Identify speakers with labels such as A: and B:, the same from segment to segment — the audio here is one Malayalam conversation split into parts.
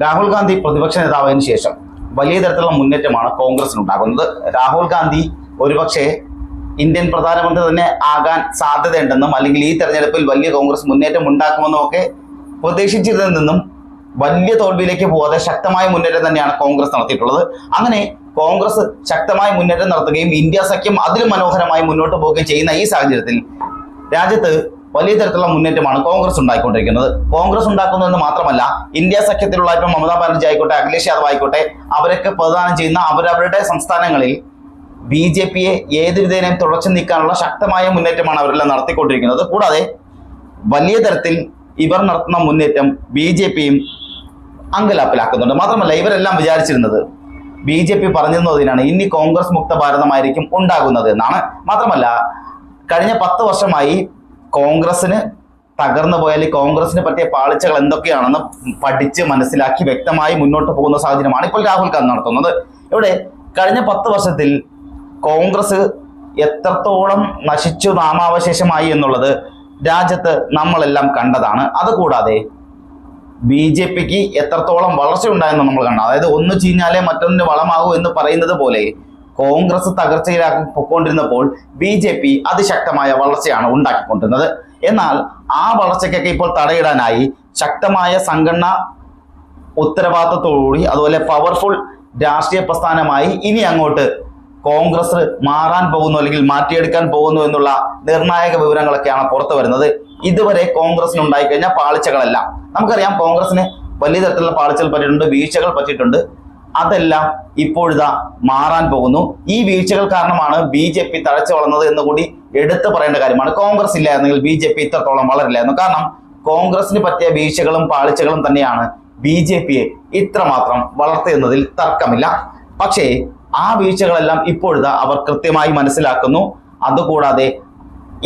A: രാഹുൽ ഗാന്ധി പ്രതിപക്ഷ നേതാവിന് ശേഷം വലിയ തരത്തിലുള്ള മുന്നേറ്റമാണ് കോൺഗ്രസിനുണ്ടാകുന്നത്. രാഹുൽ ഗാന്ധി ഒരുപക്ഷെ ഇന്ത്യൻ പ്രധാനമന്ത്രി തന്നെ ആകാൻ സാധ്യതയുണ്ടെന്നും അല്ലെങ്കിൽ ഈ തെരഞ്ഞെടുപ്പിൽ വലിയ കോൺഗ്രസ് മുന്നേറ്റം ഉണ്ടാക്കുമെന്നും ഒക്കെ പ്രതീക്ഷിച്ചിരുന്നെന്നും നിന്നും വലിയ തോൽവിയിലേക്ക് പോകാതെ ശക്തമായ മുന്നേറ്റം തന്നെയാണ് കോൺഗ്രസ് നടത്തിയിട്ടുള്ളത്. അങ്ങനെ കോൺഗ്രസ് ശക്തമായ മുന്നേറ്റം നടത്തുകയും ഇന്ത്യ സഖ്യം അതിലും മനോഹരമായി മുന്നോട്ട് പോവുകയും ചെയ്യുന്ന ഈ സാഹചര്യത്തിൽ രാജ്യത്ത് വലിയ തരത്തിലുള്ള മുന്നേറ്റമാണ് കോൺഗ്രസ് ഉണ്ടായിക്കൊണ്ടിരിക്കുന്നത്. കോൺഗ്രസ് ഉണ്ടാക്കുന്നതെന്ന് മാത്രമല്ല ഇന്ത്യ സഖ്യത്തിലുള്ള ഇപ്പം മമതാ ബാനർജി ആയിക്കോട്ടെ അഖിലേഷ് യാദവ് ആയിക്കോട്ടെ അവരൊക്കെ പ്രദാനം ചെയ്യുന്ന അവരവരുടെ സംസ്ഥാനങ്ങളിൽ ബി ജെ പിയെ ഏത് വിധേനയും തുടച്ചു നീക്കാനുള്ള ശക്തമായ മുന്നേറ്റമാണ് അവരെല്ലാം നടത്തിക്കൊണ്ടിരിക്കുന്നത്. കൂടാതെ വലിയ തരത്തിൽ ഇവർ നടത്തുന്ന മുന്നേറ്റം ബി ജെ പിയും അങ്കലാപ്പിലാക്കുന്നുണ്ട്. മാത്രമല്ല ഇവരെല്ലാം വിചാരിച്ചിരുന്നത് ബി ജെ പി പറഞ്ഞിരുന്നതിനാണ് ഇനി കോൺഗ്രസ് മുക്ത ഭാരതമായിരിക്കും ഉണ്ടാകുന്നത് എന്നാണ്. മാത്രമല്ല കഴിഞ്ഞ പത്ത് വർഷമായി കോൺഗ്രസിന് തകർന്നു പോയാൽ കോൺഗ്രസിന് പറ്റിയ പാളിച്ചകൾ എന്തൊക്കെയാണെന്ന് പഠിച്ച് മനസ്സിലാക്കി വ്യക്തമായി മുന്നോട്ട് പോകുന്ന സാഹചര്യമാണ് ഇപ്പോൾ രാഹുൽ ഗാന്ധി നടത്തുന്നത്. ഇവിടെ കഴിഞ്ഞ പത്ത് വർഷത്തിൽ കോൺഗ്രസ് എത്രത്തോളം നശിച്ചു നാമാവശേഷമായി എന്നുള്ളത് രാജ്യത്ത് നമ്മളെല്ലാം കണ്ടതാണ്. അതുകൂടാതെ ബി ജെ പിക്ക് എത്രത്തോളം വളർച്ച ഉണ്ടായെന്ന് നമ്മൾ കണ്ടു. അതായത് ഒന്ന് ചീഞ്ഞാലേ മറ്റൊന്നിന് വളമാകൂ എന്ന് പറയുന്നത് പോലെ കോൺഗ്രസ് തകർച്ചയിലാക്കി പൊക്കൊണ്ടിരുന്നപ്പോൾ ബി ജെ പി അതിശക്തമായ വളർച്ചയാണ് ഉണ്ടാക്കിക്കൊണ്ടിരുന്നത്. എന്നാൽ ആ വളർച്ചയ്ക്കൊക്കെ ഇപ്പോൾ തടയിടാനായി ശക്തമായ സംഘടന ഉത്തരവാദിത്തത്തോടുകൂടി അതുപോലെ പവർഫുൾ രാഷ്ട്രീയ പ്രസ്ഥാനമായി ഇനി അങ്ങോട്ട് കോൺഗ്രസ് മാറാൻ പോകുന്നു അല്ലെങ്കിൽ മാറ്റിയെടുക്കാൻ പോകുന്നു എന്നുള്ള നിർണായക വിവരങ്ങളൊക്കെയാണ് പുറത്തു വരുന്നത്. ഇതുവരെ കോൺഗ്രസിന് ഉണ്ടായിക്കഴിഞ്ഞ പാളിച്ചകളെല്ലാം നമുക്കറിയാം കോൺഗ്രസിന് വലിയ തരത്തിലുള്ള പാളിച്ചകൾ പറ്റിയിട്ടുണ്ട് വീഴ്ചകൾ പറ്റിയിട്ടുണ്ട്. അതെല്ലാം ഇപ്പോഴിതാ മാറാൻ പോകുന്നു. ഈ വീഴ്ചകൾ കാരണമാണ് ബി ജെ പി തഴച്ചു വളർന്നത് എന്ന് കൂടി എടുത്തു പറയേണ്ട കാര്യമാണ്. കോൺഗ്രസ് ഇല്ലായിരുന്നെങ്കിൽ ബി ജെ പി ഇത്രത്തോളം വളരില്ലായിരുന്നു കാരണം കോൺഗ്രസിന് പറ്റിയ വീഴ്ചകളും പാളിച്ചകളും തന്നെയാണ് ബി ജെ പിയെ ഇത്രമാത്രം വളർത്തിയെന്നതിൽ തർക്കമില്ല. പക്ഷേ ആ വീഴ്ചകളെല്ലാം ഇപ്പോഴിതാ അവർ കൃത്യമായി മനസ്സിലാക്കുന്നു. അതുകൂടാതെ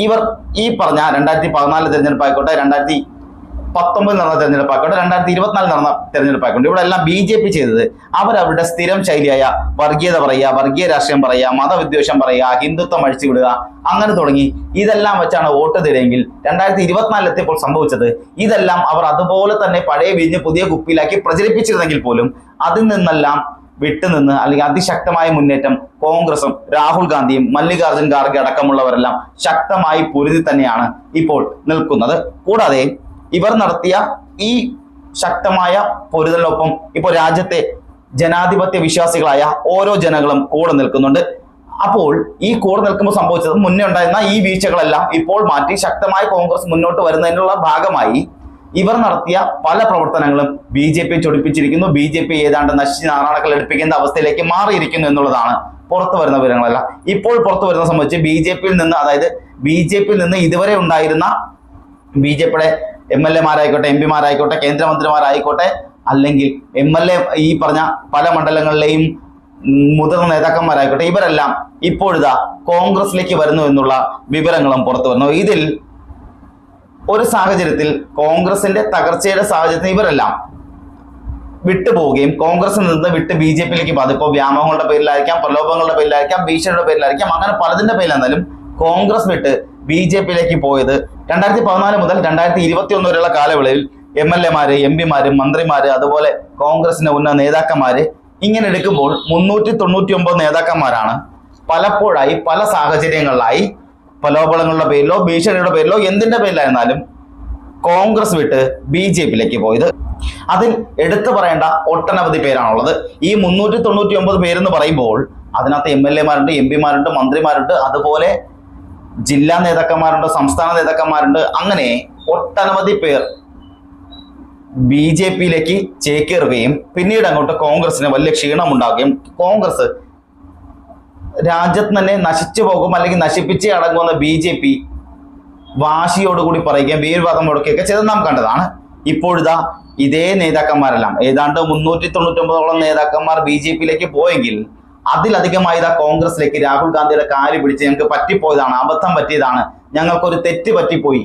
A: ഇവർ ഈ പറഞ്ഞ രണ്ടായിരത്തി പതിനാല് തിരഞ്ഞെടുപ്പ് ആയിക്കോട്ടെ രണ്ടായിരത്തി പത്തൊമ്പതിൽ നടന്ന തെരഞ്ഞെടുപ്പ് ആയിക്കോട്ടെ രണ്ടായിരത്തി ഇരുപത്തിനാലിൽ നടന്ന തെരഞ്ഞെടുപ്പ് ഇവിടെ എല്ലാം ബി ജെ പി ചെയ്തത്. അവരവരുടെ സ്ഥിരം ശൈലിയായ വർഗീയത പറയുക വർഗീയ രാഷ്ട്രീയം പറയുക മതവിദ്വേഷം പറയുക ഹിന്ദുത്വം അഴിച്ചു വിടുക അങ്ങനെ തുടങ്ങി. ഇതെല്ലാം വെച്ചാണ് വോട്ട് തരുമെങ്കിൽ രണ്ടായിരത്തി ഇരുപത്തിനാലിൽ എത്തിയപ്പോൾ സംഭവിച്ചത് ഇതെല്ലാം അവർ അതുപോലെ തന്നെ പഴയ വിരിഞ്ഞ് പുതിയ കുപ്പിയിലാക്കി പ്രചരിപ്പിച്ചിരുന്നെങ്കിൽ പോലും അതിൽ നിന്നെല്ലാം വിട്ടുനിന്ന് അല്ലെങ്കിൽ അതിശക്തമായ മുന്നേറ്റം കോൺഗ്രസും രാഹുൽ ഗാന്ധിയും മല്ലികാർജുൻ ഖാർഗെ അടക്കമുള്ളവരെല്ലാം ശക്തമായി പൊരുതി തന്നെയാണ് ഇപ്പോൾ നിൽക്കുന്നത്. കൂടാതെ ഇവർ നടത്തിയ ഈ ശക്തമായ പൊരുതലിനൊപ്പം ഇപ്പോൾ രാജ്യത്തെ ജനാധിപത്യ വിശ്വാസികളായ ഓരോ ജനങ്ങളും കൂടെ നിൽക്കുന്നുണ്ട്. അപ്പോൾ ഈ കൂടെ നിൽക്കുമ്പോൾ സംഭവിച്ചത് മുന്നേ ഉണ്ടായിരുന്ന ഈ വീഴ്ചകളെല്ലാം ഇപ്പോൾ മാറ്റി ശക്തമായ കോൺഗ്രസ് മുന്നോട്ട് വരുന്നതിനുള്ള ഭാഗമായി ഇവർ നടത്തിയ പല പ്രവർത്തനങ്ങളും ബി ജെ പി ചൊടിപ്പിച്ചിരിക്കുന്നു. ബി ജെ പി ഏതാണ്ട് നശിച്ച് നാറാണക്കൾ എടുപ്പിക്കുന്ന അവസ്ഥയിലേക്ക് മാറിയിരിക്കുന്നു എന്നുള്ളതാണ് പുറത്തു വരുന്ന വിവരങ്ങളല്ല. ഇപ്പോൾ പുറത്തു വരുന്ന സംബന്ധിച്ച് ബി ജെ പിയിൽ നിന്ന് അതായത് ബി ജെ പിയിൽ നിന്ന് ഇതുവരെ ഉണ്ടായിരുന്ന ബി ജെ പിയുടെ എം എൽ എമാരായിക്കോട്ടെ എം പിമാരായിക്കോട്ടെ കേന്ദ്രമന്ത്രിമാരായിക്കോട്ടെ അല്ലെങ്കിൽ എം എൽ എ ഈ പറഞ്ഞ പല മണ്ഡലങ്ങളിലെയും മുതിർന്ന നേതാക്കന്മാരായിക്കോട്ടെ ഇവരെല്ലാം ഇപ്പോഴിതാ കോൺഗ്രസിലേക്ക് വരുന്നു എന്നുള്ള വിവരങ്ങളും പുറത്തു വരുന്നു ഇതിൽ ഒരു സാഹചര്യത്തിൽ കോൺഗ്രസിന്റെ തകർച്ചയുടെ സാഹചര്യത്തിൽ ഇവരെല്ലാം വിട്ടുപോവുകയും കോൺഗ്രസിൽ നിന്ന് വിട്ട് ബി ജെ പിയിലേക്ക് പോകും അതിപ്പോ വ്യാമോഹങ്ങളുടെ പേരിലായിരിക്കാം പ്രലോഭങ്ങളുടെ പേരിലായിരിക്കാം ഭീഷണിയുടെ പേരിലായിരിക്കാം അങ്ങനെ പലതിന്റെ പേരിലെന്നാലും കോൺഗ്രസ് വിട്ട് ബി ജെ പിയിലേക്ക് പോയത് രണ്ടായിരത്തി പതിനാല് മുതൽ രണ്ടായിരത്തി ഇരുപത്തി ഒന്ന് വരെയുള്ള കാലയളവിൽ എം എൽ എമാര് എം പിമാര് മന്ത്രിമാര് അതുപോലെ കോൺഗ്രസിന്റെ ഉന്നത നേതാക്കന്മാര് ഇങ്ങനെ എടുക്കുമ്പോൾ മുന്നൂറ്റി തൊണ്ണൂറ്റി ഒമ്പത് നേതാക്കന്മാരാണ്. പലപ്പോഴായി പല സാഹചര്യങ്ങളിലായി പ്രലോഭനങ്ങളുടെ പേരിലോ ഭീഷണിയുടെ പേരിലോ എന്തിന്റെ പേരിലായിരുന്നാലും കോൺഗ്രസ് വിട്ട് ബി ജെ പിയിലേക്ക് പോയത്. അതിൽ എടുത്തു പറയേണ്ട ഒട്ടനവധി പേരാണുള്ളത്. ഈ മുന്നൂറ്റി തൊണ്ണൂറ്റി ഒമ്പത് പേരെന്ന് പറയുമ്പോൾ അതിനകത്ത് എം എൽ എമാരുണ്ട് എം പിമാരുണ്ട് മന്ത്രിമാരുണ്ട് അതുപോലെ ജില്ലാ നേതാക്കന്മാരുണ്ട് സംസ്ഥാന നേതാക്കന്മാരുണ്ട് അങ്ങനെ ഒട്ടനവധി പേർ ബി ജെ പിയിലേക്ക് ചേക്കേറുകയും പിന്നീട് അങ്ങോട്ട് കോൺഗ്രസിന് വലിയ ക്ഷീണമുണ്ടാകുകയും കോൺഗ്രസ് രാജ്യത്ത് തന്നെ നശിച്ചു പോകും അല്ലെങ്കിൽ നശിപ്പിച്ച് അടങ്ങുമെന്ന് ബി ജെ പി വാശിയോടുകൂടി പറയുകയും വീരവാദം മുടക്കുകയൊക്കെ ചെയ്തത് നാം കണ്ടതാണ്. ഇപ്പോഴിതാ ഇതേ നേതാക്കന്മാരെല്ലാം ഏതാണ്ട് മുന്നൂറ്റി തൊണ്ണൂറ്റൊമ്പതോളം നേതാക്കന്മാർ ബി ജെ പിയിലേക്ക് പോയെങ്കിൽ അതിലധികമായി ഇതാ കോൺഗ്രസിലേക്ക് രാഹുൽ ഗാന്ധിയുടെ കാൽ പിടിച്ച് ഞങ്ങൾക്ക് പറ്റിപ്പോയതാണ് അബദ്ധം പറ്റിയതാണ്. ഞങ്ങൾക്കൊരു തെറ്റ് പറ്റിപ്പോയി.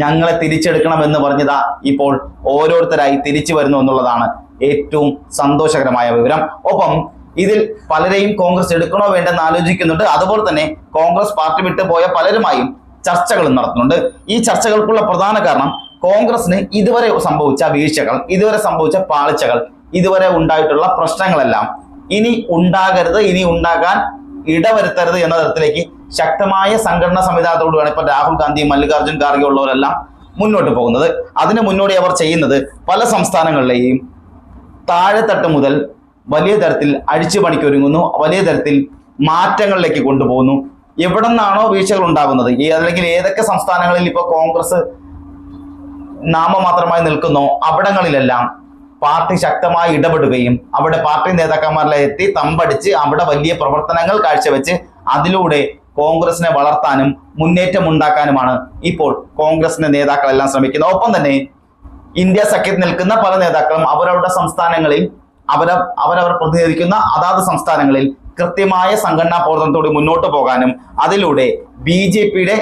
A: ഞങ്ങളെ തിരിച്ചെടുക്കണമെന്ന് പറഞ്ഞതാ ഇപ്പോൾ ഓരോരുത്തരായി തിരിച്ചു വരുന്നു എന്നുള്ളതാണ് ഏറ്റവും സന്തോഷകരമായ വിവരം. ഒപ്പം ഇതിൽ പലരെയും കോൺഗ്രസ് എടുക്കണോ വേണ്ടെന്ന് ആലോചിക്കുന്നുണ്ട്. അതുപോലെ തന്നെ കോൺഗ്രസ് പാർട്ടി വിട്ടു പോയ പലരുമായും ചർച്ചകളും നടത്തുന്നുണ്ട്. ഈ ചർച്ചകൾക്കുള്ള പ്രധാന കാരണം കോൺഗ്രസിന് ഇതുവരെ സംഭവിച്ച വീഴ്ചകൾ ഇതുവരെ സംഭവിച്ച പാളിച്ചകൾ ഇതുവരെ ഉണ്ടായിട്ടുള്ള പ്രശ്നങ്ങളെല്ലാം ഇനി ഉണ്ടാകരുത് ഇനി ഉണ്ടാകാൻ ഇടവരുത്തരുത് എന്ന തരത്തിലേക്ക് ശക്തമായ സംഘടനാ സംവിധാനത്തോടുകയാണ് ഇപ്പൊ രാഹുൽ ഗാന്ധി മല്ലികാർജുൻ ഖാർഗെ ഉള്ളവരെല്ലാം മുന്നോട്ട് പോകുന്നത്. അതിന് മുന്നോടി അവർ ചെയ്യുന്നത് പല സംസ്ഥാനങ്ങളിലെയും താഴെത്തട്ട് മുതൽ വലിയ തരത്തിൽ അഴിച്ചു ഒരുങ്ങുന്നു വലിയ തരത്തിൽ മാറ്റങ്ങളിലേക്ക് കൊണ്ടുപോകുന്നു. എവിടെ നിന്നാണോ വീഴ്ചകൾ ഉണ്ടാകുന്നത്. ഈ അല്ലെങ്കിൽ ഏതൊക്കെ സംസ്ഥാനങ്ങളിൽ ഇപ്പോൾ കോൺഗ്രസ് നാമമാത്രമായി നിൽക്കുന്നോ അവിടങ്ങളിലെല്ലാം പാർട്ടി ശക്തമായി ഇടപെടുകയും അവിടെ പാർട്ടി നേതാക്കന്മാരിലെ എത്തി തമ്പടിച്ച് അവിടെ വലിയ പ്രവർത്തനങ്ങൾ കാഴ്ചവെച്ച് അതിലൂടെ കോൺഗ്രസിനെ വളർത്താനും മുന്നേറ്റം ഉണ്ടാക്കാനുമാണ് ഇപ്പോൾ കോൺഗ്രസിന്റെ നേതാക്കളെല്ലാം ശ്രമിക്കുന്നത്. ഒപ്പം തന്നെ ഇന്ത്യ സഖ്യത്തിൽ നിൽക്കുന്ന പല നേതാക്കളും അവരവരുടെ സംസ്ഥാനങ്ങളിൽ അവര അവരവർ പ്രതിനിധിക്കുന്ന അതാത് സംസ്ഥാനങ്ങളിൽ കൃത്യമായ സംഘടനാ പ്രവർത്തനത്തോടെ മുന്നോട്ട് പോകാനും അതിലൂടെ ബി ജെ പിയുടെ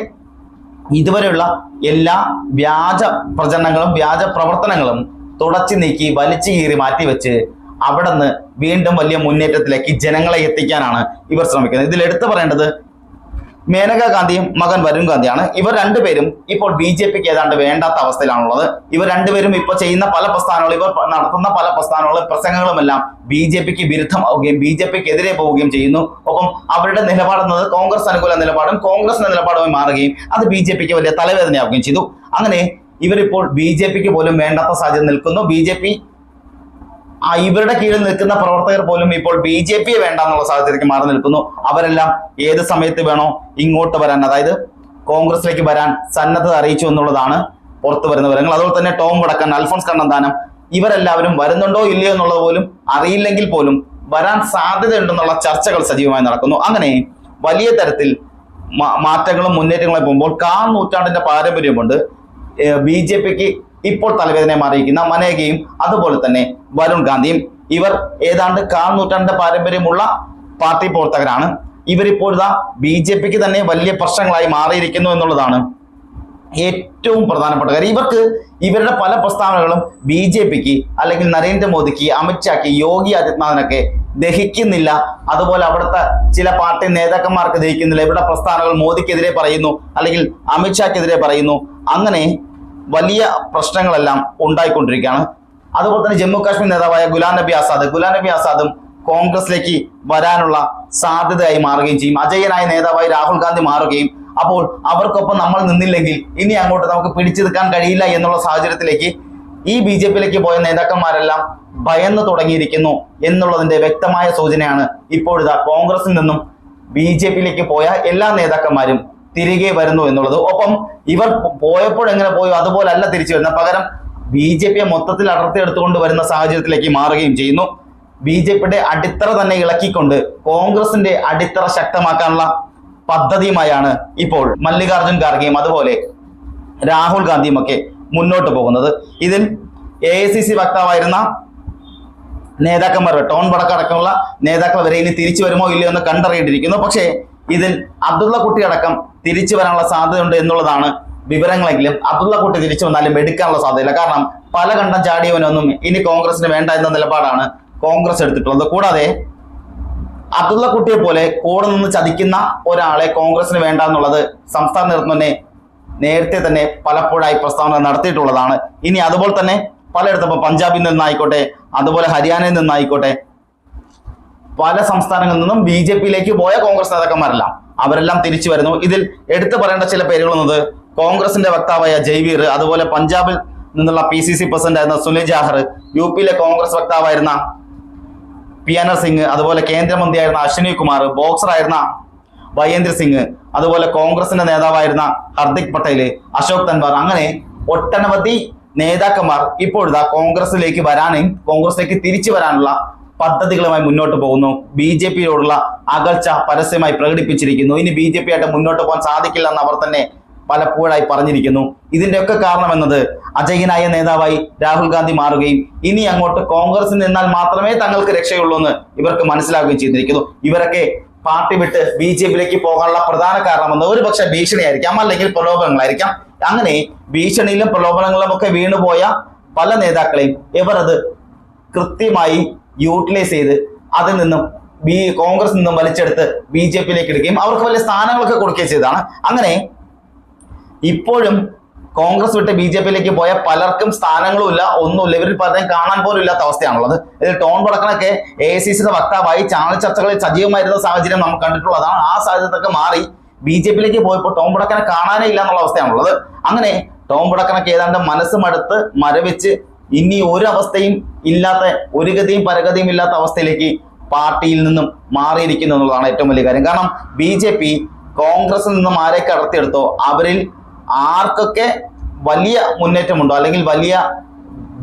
A: ഇതുവരെയുള്ള എല്ലാ വ്യാജ പ്രചരണങ്ങളും വ്യാജ പ്രവർത്തനങ്ങളും തുടച്ചു നീക്കി വലിച്ചു കീറി മാറ്റിവെച്ച് അവിടെ നിന്ന് വീണ്ടും വലിയ മുന്നേറ്റത്തിലേക്ക് ജനങ്ങളെ എത്തിക്കാനാണ് ഇവർ ശ്രമിക്കുന്നത്. ഇതിൽ എടുത്തു പറയേണ്ടത് മേനക ഗാന്ധിയും മകൻ വരുൺ ഗാന്ധിയാണ് ഇവർ രണ്ടുപേരും ഇപ്പോൾ ബി ജെ പിക്ക് ഏതാണ്ട് വേണ്ടാത്ത അവസ്ഥയിലാണുള്ളത്. ഇവർ രണ്ടുപേരും ഇപ്പൊ ചെയ്യുന്ന പല പ്രസ്ഥാനങ്ങളും ഇവർ നടത്തുന്ന പല പ്രസ്ഥാനങ്ങളും പ്രസംഗങ്ങളും എല്ലാം ബി ജെ പിക്ക് വിരുദ്ധമാവുകയും ബി ജെ പിക്ക് എതിരെ പോവുകയും ചെയ്യുന്നു. ഒപ്പം അവരുടെ നിലപാടെന്നത് കോൺഗ്രസ് അനുകൂല നിലപാടും കോൺഗ്രസിന്റെ നിലപാടുമായി മാറുകയും അത് ബി ജെ പിക്ക് വലിയ തലവേദനയാവുകയും ചെയ്തു. അങ്ങനെ ഇവരിപ്പോൾ ബി ജെ പിക്ക് പോലും വേണ്ടാത്ത സാഹചര്യം നിൽക്കുന്നു. ബി ജെ പി ആ ഇവരുടെ കീഴിൽ നിൽക്കുന്ന പ്രവർത്തകർ പോലും ഇപ്പോൾ ബി ജെ പിയെ വേണ്ട എന്നുള്ള സാഹചര്യത്തിലേക്ക് മാറി നിൽക്കുന്നു. അവരെല്ലാം ഏത് സമയത്ത് വേണോ ഇങ്ങോട്ട് വരാൻ അതായത് കോൺഗ്രസിലേക്ക് വരാൻ സന്നദ്ധത അറിയിച്ചു എന്നുള്ളതാണ് പുറത്തു വരുന്ന വിവരങ്ങൾ. അതുപോലെ തന്നെ ടോം വടക്കൻ അൽഫോൺസ് കണ്ണന്താനം ഇവരെല്ലാവരും വരുന്നുണ്ടോ ഇല്ലയോ എന്നുള്ളത് പോലും അറിയില്ലെങ്കിൽ പോലും വരാൻ സാധ്യതയുണ്ടെന്നുള്ള ചർച്ചകൾ സജീവമായി നടക്കുന്നു. അങ്ങനെ വലിയ തരത്തിൽ മാറ്റങ്ങളും മുന്നേറ്റങ്ങളും പോകുമ്പോൾ കാൽ നൂറ്റാണ്ടിന്റെ പാരമ്പര്യമുണ്ട്. ബി ജെ പിക്ക് ഇപ്പോൾ തലവേദനയെ മാറിയിരിക്കുന്ന മനേകയും അതുപോലെ തന്നെ വരുൺ ഗാന്ധിയും ഇവർ ഏതാണ്ട് കാൽ നൂറ്റാണ്ടിന്റെ പാരമ്പര്യമുള്ള പാർട്ടി പ്രവർത്തകരാണ്. ഇവരിപ്പോൾ ഇതാ ബി ജെ പിക്ക് തന്നെ വലിയ പ്രശ്നങ്ങളായി മാറിയിരിക്കുന്നു എന്നുള്ളതാണ് ഏറ്റവും പ്രധാനപ്പെട്ട കാര്യം. ഇവർക്ക് ഇവരുടെ പല പ്രസ്താവനകളും ബി ജെ പിക്ക് അല്ലെങ്കിൽ നരേന്ദ്രമോദിക്ക് അമിത്ഷാക്ക് യോഗി ആദിത്യനാഥിനൊക്കെ ദഹിക്കുന്നില്ല. അതുപോലെ അവിടുത്തെ ചില പാർട്ടി നേതാക്കന്മാർക്ക് ദഹിക്കുന്നില്ല. ഇവരുടെ പ്രസ്താവനകൾ മോദിക്കെതിരെ പറയുന്നു അല്ലെങ്കിൽ അമിത്ഷാക്കെതിരെ പറയുന്നു. അങ്ങനെ വലിയ പ്രശ്നങ്ങളെല്ലാം ഉണ്ടായിക്കൊണ്ടിരിക്കുകയാണ്. അതുപോലെ തന്നെ ജമ്മു കാശ്മീർ നേതാവായ ഗുലാം നബി ആസാദ്. ഗുലാം നബി ആസാദും കോൺഗ്രസിലേക്ക് വരാനുള്ള സാധ്യതയായി മാറുകയും ചെയ്യും. അജയനായ നേതാവായി രാഹുൽ ഗാന്ധി മാറുകയും അപ്പോൾ അവർക്കൊപ്പം നമ്മൾ നിന്നില്ലെങ്കിൽ ഇനി അങ്ങോട്ട് നമുക്ക് പിടിച്ചെടുക്കാൻ കഴിയില്ല എന്നുള്ള സാഹചര്യത്തിലേക്ക് ഈ ബി ജെ പിയിലേക്ക് പോയ നേതാക്കന്മാരെല്ലാം ഭയന്ന് തുടങ്ങിയിരിക്കുന്നു എന്നുള്ളതിന്റെ വ്യക്തമായ സൂചനയാണ് ഇപ്പോഴിതാ കോൺഗ്രസിൽ നിന്നും ബി ജെ പിയിലേക്ക് പോയ എല്ലാ നേതാക്കന്മാരും തിരികെ വരുന്നു എന്നുള്ളത്. ഒപ്പം ഇവർ പോയപ്പോഴെങ്ങനെ പോയോ? അതുപോലെ അല്ല തിരിച്ചു വരുന്നത്. പകരം ബി ജെ പിയെ മൊത്തത്തിൽ അടർത്തിയെടുത്തുകൊണ്ട് വരുന്ന സാഹചര്യത്തിലേക്ക് മാറുകയും ചെയ്യുന്നു. ബി ജെ പിയുടെ അടിത്തറ തന്നെ ഇളക്കിക്കൊണ്ട് കോൺഗ്രസിന്റെ അടിത്തറ ശക്തമാക്കാനുള്ള പദ്ധതിയുമായാണ് ഇപ്പോൾ മല്ലികാർജുൻ ഖാർഗെയും അതുപോലെ രാഹുൽ ഗാന്ധിയും ഒക്കെ മുന്നോട്ട് പോകുന്നത്. ഇതിൽ എ ഐ സി സി വക്താവായിരുന്ന നേതാക്കന്മാർ ടോൺ വടക്കടക്കമുള്ള നേതാക്കൾ വരെ ഇനി തിരിച്ചു വരുമോ ഇല്ലയോ എന്ന് കണ്ടറിയേണ്ടിയിരിക്കുന്നു. പക്ഷേ ഇതിൽ അബ്ദുള്ള കുട്ടി അടക്കം തിരിച്ചു വരാനുള്ള സാധ്യതയുണ്ട് എന്നുള്ളതാണ് വിവരങ്ങളെങ്കിലും അബ്ദുള്ള കുട്ടി തിരിച്ചു വന്നാലും എടുക്കാനുള്ള സാധ്യതയില്ല. കാരണം പല കണ്ടം ചാടിയവനൊന്നും ഇനി കോൺഗ്രസിന് വേണ്ട എന്ന നിലപാടാണ് കോൺഗ്രസ് എടുത്തിട്ടുള്ളത്. കൂടാതെ അബ്ദുള്ള കുട്ടിയെ പോലെ കൂടെ നിന്ന് ചതിക്കുന്ന ഒരാളെ കോൺഗ്രസിന് വേണ്ട എന്നുള്ളത് സംസ്ഥാന നേതൃത്വം തന്നെ നേരത്തെ തന്നെ പലപ്പോഴായി പ്രസ്താവന നടത്തിയിട്ടുള്ളതാണ്. ഇനി അതുപോലെ തന്നെ പലയിടത്തും പഞ്ചാബിൽ നിന്നായിക്കോട്ടെ അതുപോലെ ഹരിയാനയിൽ നിന്നായിക്കോട്ടെ പല സംസ്ഥാനങ്ങളിൽ നിന്നും ബി ജെ പിയിലേക്ക് പോയ കോൺഗ്രസ് നേതാക്കന്മാരെല്ലാം. അവരെല്ലാം തിരിച്ചു വരുന്നു. ഇതിൽ എടുത്തു പറയേണ്ട ചില പേരുകൾ എന്നത് കോൺഗ്രസിന്റെ വക്താവായ ജയ്വീർ അതുപോലെ പഞ്ചാബിൽ നിന്നുള്ള പി സി സി പ്രസിഡന്റ് ആയിരുന്ന സുനിൽ ജാഹർ യു പിയിലെ കോൺഗ്രസ് വക്താവായിരുന്ന പിയാനർ സിംഗ് അതുപോലെ കേന്ദ്രമന്ത്രിയായിരുന്ന അശ്വിനി കുമാർ ബോക്സറായിരുന്ന ഭയേന്ദ്ര സിംഗ് അതുപോലെ കോൺഗ്രസിന്റെ നേതാവായിരുന്ന ഹർദിക് പട്ടേൽ അശോക് തൻവാർ അങ്ങനെ ഒട്ടനവധി നേതാക്കന്മാർ ഇപ്പോഴത്തെ കോൺഗ്രസിലേക്ക് വരാനും കോൺഗ്രസിലേക്ക് തിരിച്ചു വരാനുള്ള പദ്ധതികളുമായി മുന്നോട്ട് പോകുന്നു. ബി ജെ പിയോടുള്ള അകൽച്ച പരസ്യമായി പ്രകടിപ്പിച്ചിരിക്കുന്നു. ഇനി ബി ജെ പി ആയിട്ട് മുന്നോട്ട് പോകാൻ സാധിക്കില്ല എന്ന് അവർ തന്നെ പലപ്പോഴായി പറഞ്ഞിരിക്കുന്നു. ഇതിന്റെയൊക്കെ കാരണം എന്നത് അജയനായ നേതാവായി രാഹുൽ ഗാന്ധി മാറുകയും ഇനി അങ്ങോട്ട് കോൺഗ്രസിൽ നിന്നാൽ മാത്രമേ തങ്ങൾക്ക് രക്ഷയുള്ളൂ എന്ന് ഇവർക്ക് മനസ്സിലാവുകയും ചെയ്തിരിക്കുന്നു. ഇവരൊക്കെ പാർട്ടി വിട്ട് ബി ജെ പിയിലേക്ക് പോകാനുള്ള പ്രധാന കാരണമെന്ന് ഒരു പക്ഷെ ഭീഷണിയായിരിക്കാം അല്ലെങ്കിൽ പ്രലോഭനങ്ങളായിരിക്കാം. അങ്ങനെ ഭീഷണിയിലും പ്രലോഭനങ്ങളിലും ഒക്കെ വീണുപോയ പല നേതാക്കളെയും ഇവർ അത് കൃത്യമായി യൂട്ടിലൈസ് ചെയ്ത് അതിൽ നിന്നും ബി കോൺഗ്രസ് നിന്നും വലിച്ചെടുത്ത് ബി ജെ പിയിലേക്ക് എടുക്കുകയും അവർക്ക് വലിയ സ്ഥാനങ്ങളൊക്കെ കൊടുക്കുകയും ചെയ്തതാണ്. അങ്ങനെ ഇപ്പോഴും കോൺഗ്രസ് വിട്ട് ബി ജെ പിയിലേക്ക് പോയ പലർക്കും സ്ഥാനങ്ങളും ഇല്ല ഒന്നുമില്ല. ഇവരിൽ പലരും കാണാൻ പോലും ഇല്ലാത്ത അവസ്ഥയാണുള്ളത്. ഇതിൽ ടോൺ പടക്കണൊക്കെ എ സി സിയുടെ വക്താവായി ചാനൽ ചർച്ചകളിൽ സജീവമായിരുന്ന സാഹചര്യം നമ്മൾ കണ്ടിട്ടുള്ളതാണ് ആ സാഹചര്യത്തൊക്കെ മാറി ബി ജെ പിയിലേക്ക് പോയപ്പോൾ ടോം പടക്കനെ കാണാനേ ഇല്ല എന്നുള്ള അവസ്ഥയാണുള്ളത്. അങ്ങനെ ടോം പടക്കനൊക്കെ ഏതാണ്ട് മനസ്സ് മടുത്ത് മരവിച്ച് ഇനി ഒരു അവസ്ഥയും ഇല്ലാത്ത ഒരു ഗതിയും പരഗതിയും ഇല്ലാത്ത അവസ്ഥയിലേക്ക് പാർട്ടിയിൽ നിന്നും മാറിയിരിക്കുന്നു എന്നുള്ളതാണ് ഏറ്റവും വലിയ കാര്യം. കാരണം ബി ജെ പി കോൺഗ്രസിൽ നിന്നും ആരെയൊക്കെ അടർത്തിയെടുത്തോ അവരിൽ ആർക്കൊക്കെ വലിയ മുന്നേറ്റമുണ്ടോ അല്ലെങ്കിൽ വലിയ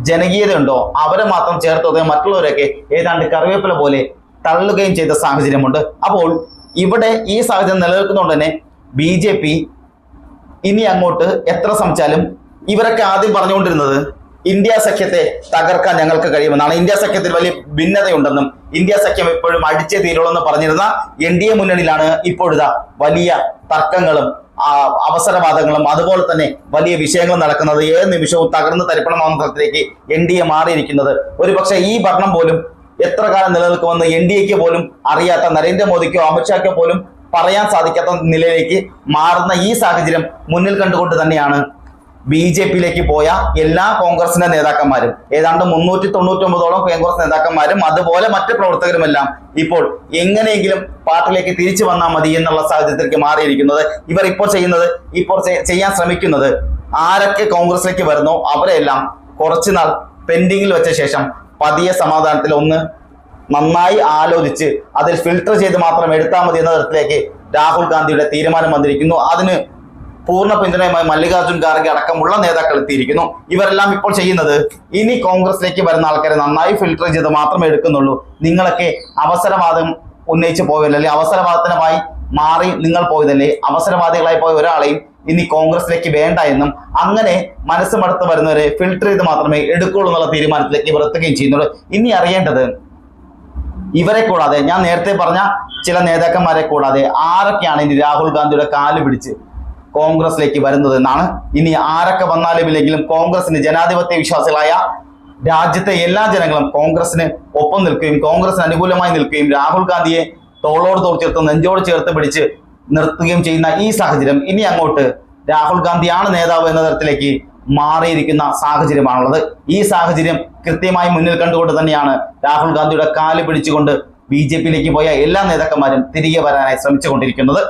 A: ജനകീയതയുണ്ടോ അവരെ മാത്രം ചേർത്ത് നിർത്തുകയും മറ്റുള്ളവരൊക്കെ ഏതാണ്ട് കറിവേപ്പില പോലെ തള്ളുകയും ചെയ്ത സാഹചര്യമുണ്ട്. അപ്പോൾ ഇവിടെ ഈ സാഹചര്യം നിലനിൽക്കുന്നതുകൊണ്ട് തന്നെ ബി ജെ പി ഇനി അങ്ങോട്ട് എത്ര ശ്രമിച്ചാലും ഇവരൊക്കെ ആദ്യം പറഞ്ഞുകൊണ്ടിരുന്നത് ഇന്ത്യ സഖ്യത്തെ തകർക്കാൻ ഞങ്ങൾക്ക് കഴിയുമെന്നാണ്. ഇന്ത്യ സഖ്യത്തിൽ വലിയ ഭിന്നതയുണ്ടെന്നും ഇന്ത്യ സഖ്യം എപ്പോഴും അടിച്ചേ തീരുള്ളൂ എന്ന് പറഞ്ഞിരുന്ന എൻ ഡി എ മുന്നണിയിലാണ് ഇപ്പോഴിതാ വലിയ തർക്കങ്ങളും അവസരവാദങ്ങളും അതുപോലെ തന്നെ വലിയ വിഷയങ്ങളും നടക്കുന്നത്. ഏത് നിമിഷവും തകർന്ന് തരിപ്പണ തരത്തിലേക്ക് എൻ ഡി എ മാറിയിരിക്കുന്നത്. ഒരുപക്ഷെ ഈ ഭരണം പോലും എത്ര കാലം നിലനിൽക്കുമെന്ന് എൻ ഡി എക്ക് പോലും അറിയാത്ത നരേന്ദ്രമോദിക്കോ അമിത്ഷാക്കോ പോലും പറയാൻ സാധിക്കാത്ത നിലയിലേക്ക് മാറുന്ന ഈ സാഹചര്യം മുന്നിൽ കണ്ടുകൊണ്ട് തന്നെയാണ് ബി ജെ പിയിലേക്ക് പോയ എല്ലാ കോൺഗ്രസിന്റെ നേതാക്കന്മാരും ഏതാണ്ട് മുന്നൂറ്റി തൊണ്ണൂറ്റി ഒമ്പതോളം കോൺഗ്രസ് നേതാക്കന്മാരും അതുപോലെ മറ്റ് പ്രവർത്തകരുമെല്ലാം ഇപ്പോൾ എങ്ങനെയെങ്കിലും പാർട്ടിയിലേക്ക് തിരിച്ചു വന്നാൽ മതി എന്നുള്ള സാഹചര്യത്തിലേക്ക് മാറിയിരിക്കുന്നത് ഇവർ ഇപ്പോൾ ചെയ്യുന്നത് ഇപ്പോൾ ചെയ്യാൻ ശ്രമിക്കുന്നത് ആരൊക്കെ കോൺഗ്രസിലേക്ക് വരുന്നോ അവരെല്ലാം കുറച്ചുനാൾ പെൻഡിങ്ങിൽ വെച്ച ശേഷം പതിയെ സമാധാനത്തിൽ ഒന്ന് നന്നായി ആലോചിച്ച് അതിൽ ഫിൽട്ടർ ചെയ്ത് മാത്രം എടുത്താൽ മതി എന്ന തരത്തിലേക്ക് രാഹുൽ ഗാന്ധിയുടെ തീരുമാനം വന്നിരിക്കുന്നു. അതിന് പൂർണ പിന്തുണയുമായി മല്ലികാർജുൻ ഖാർഗെ അടക്കമുള്ള നേതാക്കൾ എത്തിയിരിക്കുന്നു. ഇവരെല്ലാം ഇപ്പോൾ ചെയ്യുന്നത് ഇനി കോൺഗ്രസിലേക്ക് വരുന്ന ആൾക്കാരെ നന്നായി ഫിൽട്ടർ ചെയ്ത് മാത്രമേ എടുക്കുന്നുള്ളൂ. നിങ്ങളൊക്കെ അവസരവാദം ഉന്നയിച്ച് പോയതല്ലേ അല്ലെങ്കിൽ അവസരവാദത്തിനുമായി മാറി നിങ്ങൾ പോയതല്ലേ? അവസരവാദികളായി പോയ ഒരാളെയും ഇനി കോൺഗ്രസിലേക്ക് വേണ്ട എന്നും അങ്ങനെ മനസ്സ് മടുത്ത് വരുന്നവരെ ഫിൽട്ടർ ചെയ്ത് മാത്രമേ എടുക്കുള്ളൂ എന്നുള്ള തീരുമാനത്തിലേക്ക് ഇവർ എത്തുകയും ചെയ്യുന്നുള്ളൂ. ഇനി അറിയേണ്ടത് ഇവരെ കൂടാതെ ഞാൻ നേരത്തെ പറഞ്ഞ ചില നേതാക്കന്മാരെ കൂടാതെ ആരൊക്കെയാണ് ഇനി രാഹുൽ ഗാന്ധിയുടെ കാൽ പിടിച്ച് കോൺഗ്രസിലേക്ക് വരുന്നത് എന്നാണ്. ഇനി ആരൊക്കെ വന്നാലും ഇല്ലെങ്കിലും കോൺഗ്രസിന് ജനാധിപത്യ വിശ്വാസികളായ രാജ്യത്തെ എല്ലാ ജനങ്ങളും കോൺഗ്രസിന് ഒപ്പം നിൽക്കുകയും കോൺഗ്രസിന് അനുകൂലമായി നിൽക്കുകയും രാഹുൽ ഗാന്ധിയെ തോളോട് തോൾ ചേർത്ത് നെഞ്ചോട് ചേർത്ത് പിടിച്ച് നിർത്തുകയും ചെയ്യുന്ന ഈ സാഹചര്യം ഇനി അങ്ങോട്ട് രാഹുൽ ഗാന്ധിയാണ് നേതാവ് എന്ന തരത്തിലേക്ക് മാറിയിരിക്കുന്ന സാഹചര്യമാണുള്ളത്. ഈ സാഹചര്യം കൃത്യമായി മുന്നിൽ കണ്ടുകൊണ്ട് തന്നെയാണ് രാഹുൽ ഗാന്ധിയുടെ കാൽ പിടിച്ചുകൊണ്ട് ബി ജെ പിയിലേക്ക് പോയ എല്ലാ നേതാക്കന്മാരും തിരികെ വരാനായി ശ്രമിച്ചുകൊണ്ടിരിക്കുന്നത്.